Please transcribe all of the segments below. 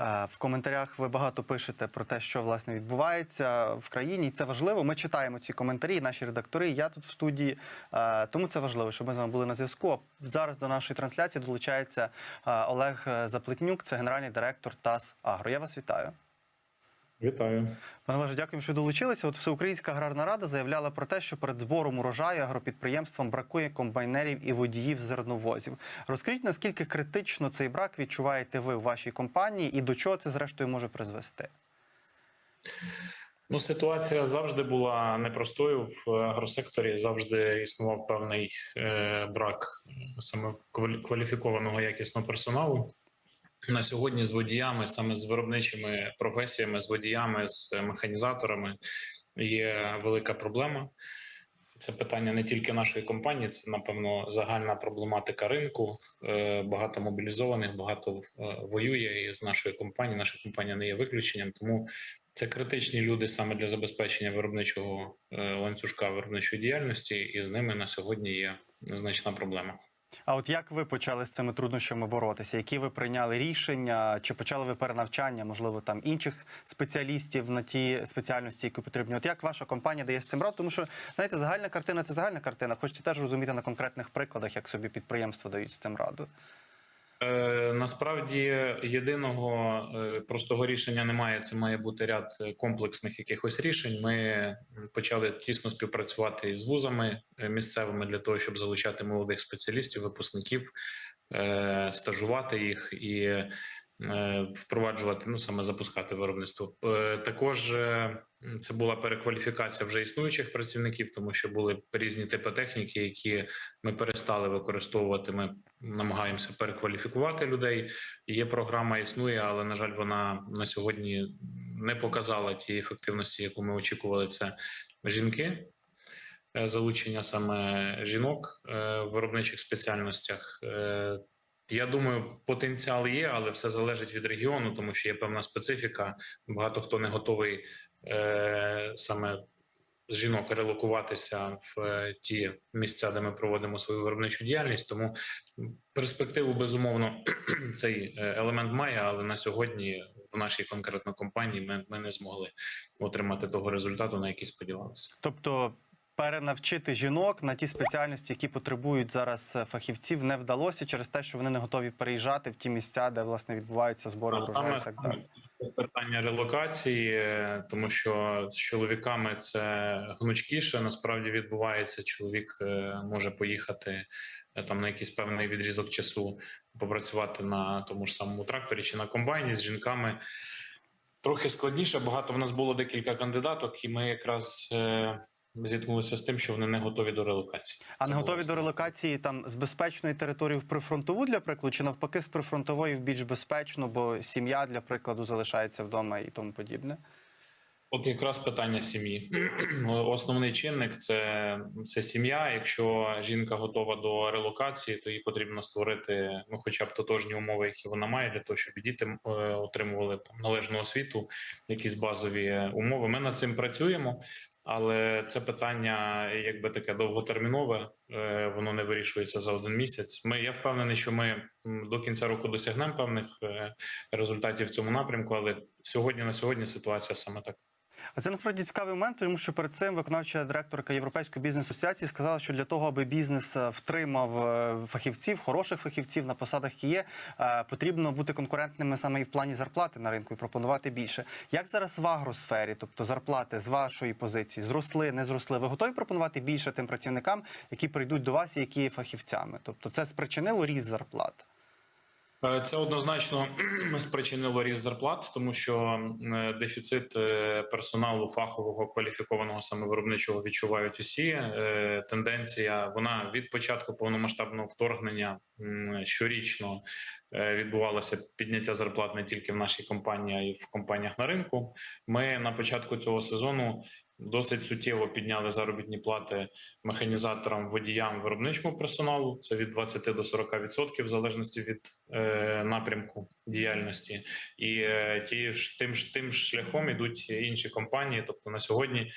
Е, В коментарях ви багато пишете про те, що власне відбувається в країні, і це важливо. Ми читаємо ці коментарі, наші редактори. Я тут в студії. Е, Тому це важливо, щоб ми з вами були на зв'язку. Зараз до нашої трансляції долучається е, Олег Заплетнюк, це генеральний директор ТАС Агро. Я вас вітаю. Вітаю. Пане Олеже, дякую, що долучилися. От Всеукраїнська аграрна рада заявляла про те, що перед збором урожаю агропідприємствам бракує комбайнерів і водіїв зерновозів. Розкажіть, наскільки критично цей брак відчуваєте ви в вашій компанії, і до чого це зрештою може призвести? Ну, ситуація завжди була непростою в агросекторі. Завжди існував певний е, брак саме квалі- кваліфікованого якісного персоналу. На сьогодні з водіями, саме з виробничими професіями, з водіями, з механізаторами є велика проблема. Це питання не тільки нашої компанії, це напевно загальна проблематика ринку. Е, Багато мобілізованих, багато е, воює і з нашої компанії. Наша компанія не є виключенням, тому це критичні люди саме для забезпечення виробничого е, ланцюжка виробничої діяльності, і з ними на сьогодні є значна проблема. А от як ви почали з цими труднощами боротися? Які ви прийняли рішення? Чи почали ви перенавчання, можливо, там інших спеціалістів на ті спеціальності, які потрібні? От як ваша компанія дає з цим раду? Тому що знаєте, загальна картина це загальна картина. Хочеться теж розуміти на конкретних прикладах, як собі підприємства дають з цим раду. Е, насправді єдиного е, простого рішення немає. Це має бути ряд е, комплексних якихось рішень. Ми почали тісно співпрацювати із вузами місцевими для того, щоб залучати молодих спеціалістів, випускників, стажувати їх і впроваджувати, ну саме запускати виробництво. Е, Також е, це була перекваліфікація вже існуючих працівників, тому що були різні типи техніки, які ми перестали використовувати. Ми намагаємося перекваліфікувати людей. Є програма, існує, але на жаль, вона на сьогодні не показала тієї ефективності, яку ми очікували. Це жінки. е, Залучення саме жінок е, в виробничих спеціальностях. Я думаю, потенціал є, але все залежить від регіону, тому що є певна специфіка. Багато хто не готовий е, саме жінок релокуватися в е, ті місця, де ми проводимо свою виробничу діяльність. Тому перспективу безумовно цей е, елемент має, але на сьогодні в нашій конкретно компанії ми, ми не змогли отримати того результату, на який сподівалися. Тобто перенавчити жінок на ті спеціальності, які потребують зараз е, фахівців, не вдалося через те, що вони не готові переїжджати в ті місця, де власне відбуваються збори А саме і так далі. питання релокації, е, тому що з чоловіками це гнучкіше. Насправді відбувається. Чоловік е, може поїхати там на якийсь певний відрізок часу, попрацювати на тому ж самому тракторі чи на комбайні з жінками. Трохи складніше. Багато в нас було декілька кандидаток, і ми якраз зіткнулися з тим, що вони не готові до релокації. А Це не готові до релокації там з безпечної території в прифронтову для прикладу, чи навпаки з прифронтової в більш безпечну, бо сім'я для прикладу залишається вдома і тому подібне. От якраз питання сім'ї. Основний чинник це, це сім'я. Якщо жінка готова до релокації, то їй потрібно створити ну, хоча б тотожні умови, які вона має, для того, щоб діти е, отримували там належну освіту, якісь базові умови. Ми над цим працюємо. Але це питання, якби таке довготермінове, е, воно не вирішується за один місяць. Ми я впевнений, що ми до кінця року досягнемо певних е, результатів в цьому напрямку. Але сьогодні на сьогодні ситуація саме така. А це насправді цікавий момент, тому що перед цим виконавча директорка Європейської бізнес асоціації сказала, що для того, аби бізнес е, втримав е, фахівців, хороших фахівців на посадах, які є, е, потрібно бути конкурентними саме і в плані зарплати на ринку і пропонувати більше. Як зараз в агросфері, тобто зарплати з вашої позиції, зросли, не зросли? Ви готові пропонувати більше тим працівникам, які прийдуть до вас і які є фахівцями? Тобто це спричинило ріст зарплат? Е, Це однозначно спричинило ріст зарплат, тому що е, дефіцит е, персоналу фахового кваліфікованого саме виробничого відчувають усі. Тенденція вона від початку повномасштабного вторгнення щорічно відбувалося підняття зарплат не тільки в нашій компанії, а й в компаніях на ринку. Ми на початку цього сезону досить суттєво підняли заробітні плати механізаторам, водіям, виробничому персоналу. Це від 20 до 40% в залежності від е, напрямку діяльності, і е, ті ж тим ж тим шляхом ідуть інші компанії. Тобто на сьогодні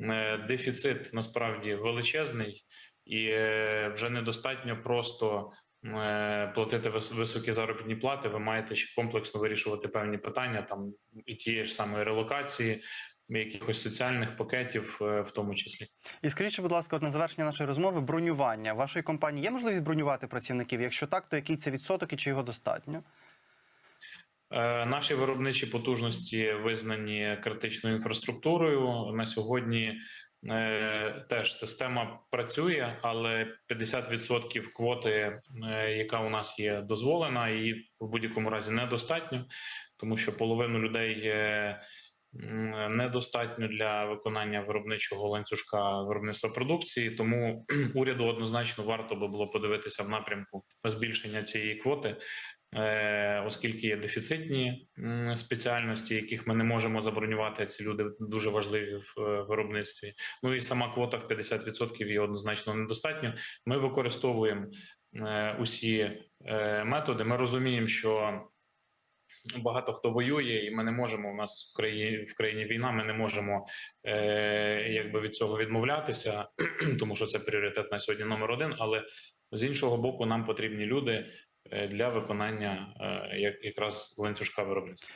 е, дефіцит насправді величезний. І е, вже недостатньо просто е, платити вис- високі заробітні плати, ви маєте ще комплексно вирішувати певні питання там і тієї ж самої релокації, якихось соціальних пакетів, е, в тому числі. І скажіть, будь ласка, от на завершення нашої розмови бронювання вашої компанії є можливість бронювати працівників? Якщо так, то який це відсоток і чи його достатньо? Е, Наші виробничі потужності визнані критичною інфраструктурою. На сьогодні е, теж система працює, але 50% квоти, яка у нас є дозволена, її в будь-якому разі недостатньо, тому що половину людей недостатньо для виконання виробничого ланцюжка виробництва продукції. Тому уряду однозначно варто би було подивитися в напрямку збільшення цієї квоти е, оскільки є дефіцитні спеціальності, яких ми не можемо забронювати. Ці люди дуже важливі в е, виробництві. Ну і сама квота в 50% є однозначно недостатньо. Ми використовуємо е, усі методи. Ми розуміємо, що багато хто воює, і ми не можемо. У нас в країні в країні війна. Ми не можемо е, якби від цього відмовлятися, тому що це пріоритет на сьогодні номер один. Але з іншого боку, нам потрібні люди е, для виконання е, якраз ланцюжка виробництва.